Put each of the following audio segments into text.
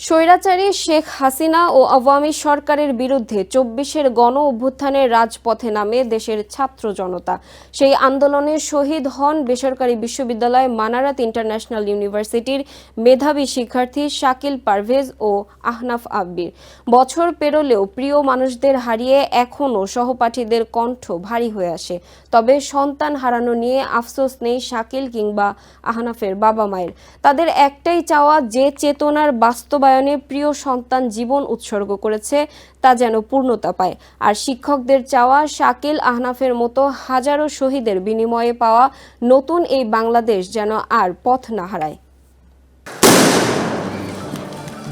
স্বৈরাচারী শেখ হাসিনা ও আওয়ামী সরকারের বিরুদ্ধে চব্বিশের গণ অভ্যুত্থানের রাজপথে নামে দেশের ছাত্র জনতা। সেই আন্দোলনে শহীদ হন বেসরকারি বিশ্ববিদ্যালয় মানারাত ইন্টারন্যাশনাল ইউনিভার্সিটির মেধাবী শিক্ষার্থী শাকিল পারভেজ ও আহনাফ আব্বির। বছর পেরোলেও প্রিয় মানুষদের হারিয়ে এখনও সহপাঠীদের কণ্ঠ ভারী হয়ে আসে। তবে সন্তান হারানো নিয়ে আফসোস নেই শাকিল কিংবা আহনাফের বাবা মায়ের তাদের একটাই চাওয়া যে চেতনার বাস্তবায়নে প্রিয় সন্তান জীবন উৎসর্গ করেছে, তা যেন পূর্ণতা পায়। আর শিক্ষকদের চাওয়া, শাকিল আহনাফের মতো হাজারো শহীদের বিনিময়ে পাওয়া নতুন এই বাংলাদেশ যেন আর পথ না হারায়।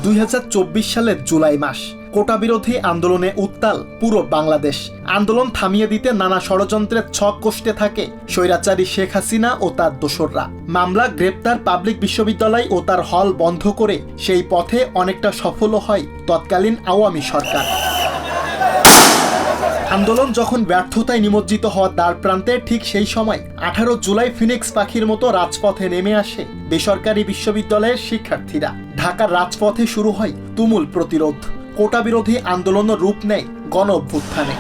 দুই হাজার চব্বিশ সালের জুলাই মাস কোটা বিরোধী আন্দোলনে উত্তাল পুরো বাংলাদেশ। আন্দোলন থামিয়ে দিতে নানা ষড়যন্ত্রের ছক কষতে থাকে স্বৈরাচারী শেখ হাসিনা ও তার দোসররা। মামলা গ্রেপ্তার পাবলিক বিশ্ববিদ্যালয় ও তার হল বন্ধ করে সেই পথে অনেকটা সফলও হয় তৎকালীন আওয়ামী সরকার। আন্দোলন যখন ব্যর্থতায় নিমজ্জিত হওয়ার দ্বার প্রান্তে ঠিক সেই সময় আঠারো জুলাই ফিনিক্স পাখির মতো রাজপথে নেমে আসে বেসরকারি বিশ্ববিদ্যালয়ের শিক্ষার্থীরা। ঢাকার রাজপথে শুরু হয় তুমুল প্রতিরোধ। কোটা বিরোধী আন্দোলনের রূপ নেয় গণ অভ্যুত্থানে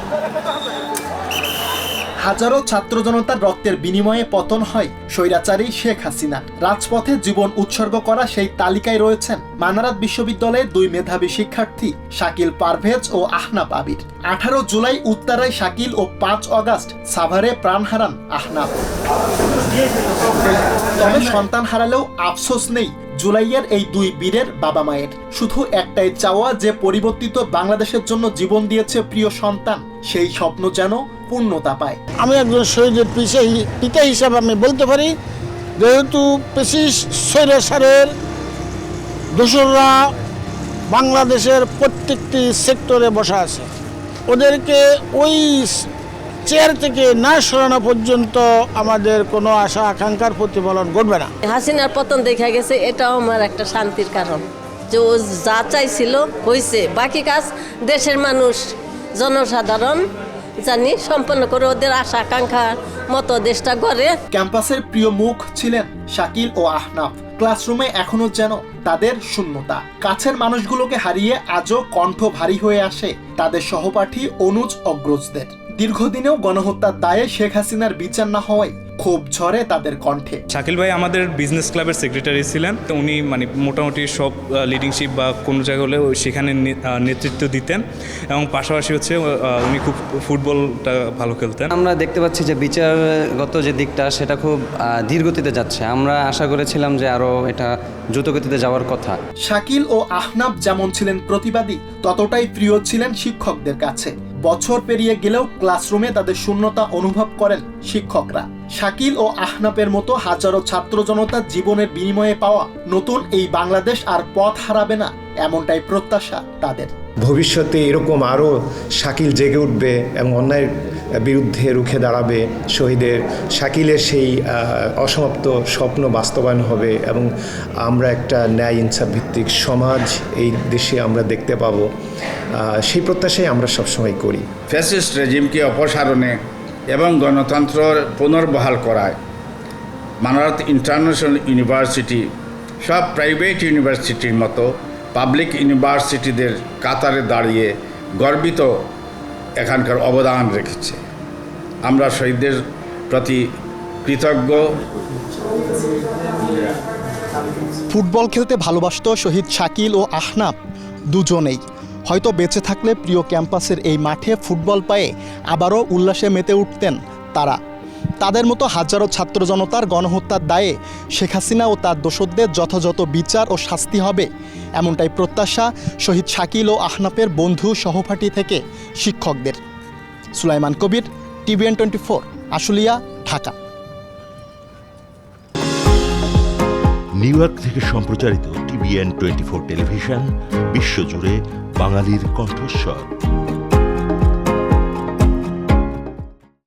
হাজারো ছাত্র জনতার রক্তের বিনিময়ে পতন হয় স্বৈরাচারী শেখ হাসিনা। রাজপথে জীবন উৎসর্গ করা সেই তালিকায় রয়েছেন মানারাত বিশ্ববিদ্যালয়ের দুই মেধাবী শিক্ষার্থী শাকিল পারভেজ ও আহনাব আবির। আঠারো জুলাই উত্তরায় শাকিল ও পাঁচ অগাস্ট সাভারে প্রাণ হারান আহনাব। তবে সন্তান হারালেও আফসোস নেই জুলাইয়ের এই দুই বীরের বাবা মায়ের। শুধু একটাই চাওয়া যে পরিবর্তিত বাংলাদেশের জন্য জীবন দিয়েছে প্রিয় সন্তান, সেই স্বপ্ন যেন পূর্ণতা পায়। আমি একজন শহীদের পিতা হিসাবে আমি বলতে পারি, যেহেতু স্বৈরাচারের দোসররা বাংলাদেশের প্রত্যেকটি সেক্টরে বসা আছে। ওদেরকে ওই চেয়ার থেকে না সরানো পর্যন্ত আমাদের কোনো আশা আকাঙ্ক্ষার প্রতিফলন ঘটবে না। হাসিনার পতন দেখা গেছে এটাও আমার একটা শান্তির কারণ। যে ও যা চাইছিল হয়েছে বাকি কাজ দেশের মানুষ জনসাধারণ জানি সম্পন্ন করে ওদের আশা আকাঙ্ক্ষার মতো দেশটা গড়ে। ক্যাম্পাসের প্রিয় মুখ ছিলেন শাকিল ও আহনাফ। ক্লাসরুমে এখনও যেন তাদের শূন্যতা। কাছের মানুষগুলোকে হারিয়ে আজও কণ্ঠ ভারী হয়ে আসে তাদের সহপাঠী অনুজ অগ্রজদের। দীর্ঘদিনেও গণহত্যার দায়ে শেখ হাসিনার বিচার না হওয়ায় ক্ষোভ ঝরে তাদের কণ্ঠে। শাকিল ভাই আমাদের বিজনেস ক্লাবের সেক্রেটারি ছিলেন। তো উনি মানে মোটামুটি সব লিডিংশিপ বা কোনো জায়গা হলে সেখানে নেতৃত্ব দিতেন। এবং পাশাপাশি হচ্ছে উনি খুব ফুটবলটা ভালো খেলতেন। আমরা দেখতে পাচ্ছি যে বিচারগত যে দিকটা সেটা খুব ধীরগতিতে যাচ্ছে। আমরা আশা করেছিলাম যে আরও এটা দ্রুতগতিতে যাওয়ার কথা। শাকিল ও আহনাব যেমন ছিলেন প্রতিবাদী ততটাই প্রিয় ছিলেন শিক্ষকদের কাছে। বছর পেরিয়ে গেলেও ক্লাসরুমে তাদের শূন্যতা অনুভব করেন শিক্ষকরা। শাকিল ও আহনাপের মতো হাজারো ছাত্র জনতা জীবনের বিনিময়ে পাওয়া নতুন এই বাংলাদেশ আর পথ হারাবে না, এমনটাই প্রত্যাশা তাদের। ভবিষ্যতে এরকম আরও শাকিল জেগে উঠবে এবং অন্যায়ের বিরুদ্ধে রুখে দাঁড়াবে শহীদের। শাকিলের সেই অসমাপ্ত স্বপ্ন বাস্তবায়ন হবে এবং আমরা একটা ন্যায় ইনসাফ ভিত্তিক সমাজ এই দেশে আমরা দেখতে পাবো। সেই প্রত্যাশাই আমরা সবসময় করি। ফ্যাসিস্ট রেজিমকে অপসারণে এবং গণতন্ত্র পুনর্বহাল করায়। মানারত ইন্টারন্যাশনাল ইউনিভার্সিটি, সব প্রাইভেট ইউনিভার্সিটির মতো পাবলিক ইউনিভার্সিটিদের কাতারে দাঁড়িয়ে গর্বিত এখানকার অবদান রেখেছে। আমরা শহীদদের প্রতি কৃতজ্ঞ। ফুটবল খেলতে ভালোবাসত শহীদ শাকিল ও আহনাব দুজনেই। হয়তো বেঁচে থাকলে প্রিয় ক্যাম্পাসের এই মাঠে ফুটবল পায়ে আবারও উল্লাসে মেতে উঠতেন তারা। তাদের মতো হাজারো ছাত্র জনতার গণহত্যার দায়ে শেখ হাসিনা ও তার দোষদের যথাযথ বিচার ও শাস্তি হবে। এমনটাই প্রত্যাশা শহীদ শাকিল ও আহনাফের বন্ধু সহপাঠী থেকে শিক্ষকদের। Sulaiman Kabir, TVN twenty four, Ashulia, Dhaka. New York থেকে সম্প্রচারিত টিভিএন টোয়েন্টি ফোর টেলিভিশন, বিশ্বজুড়ে বাঙালির কণ্ঠস্বর।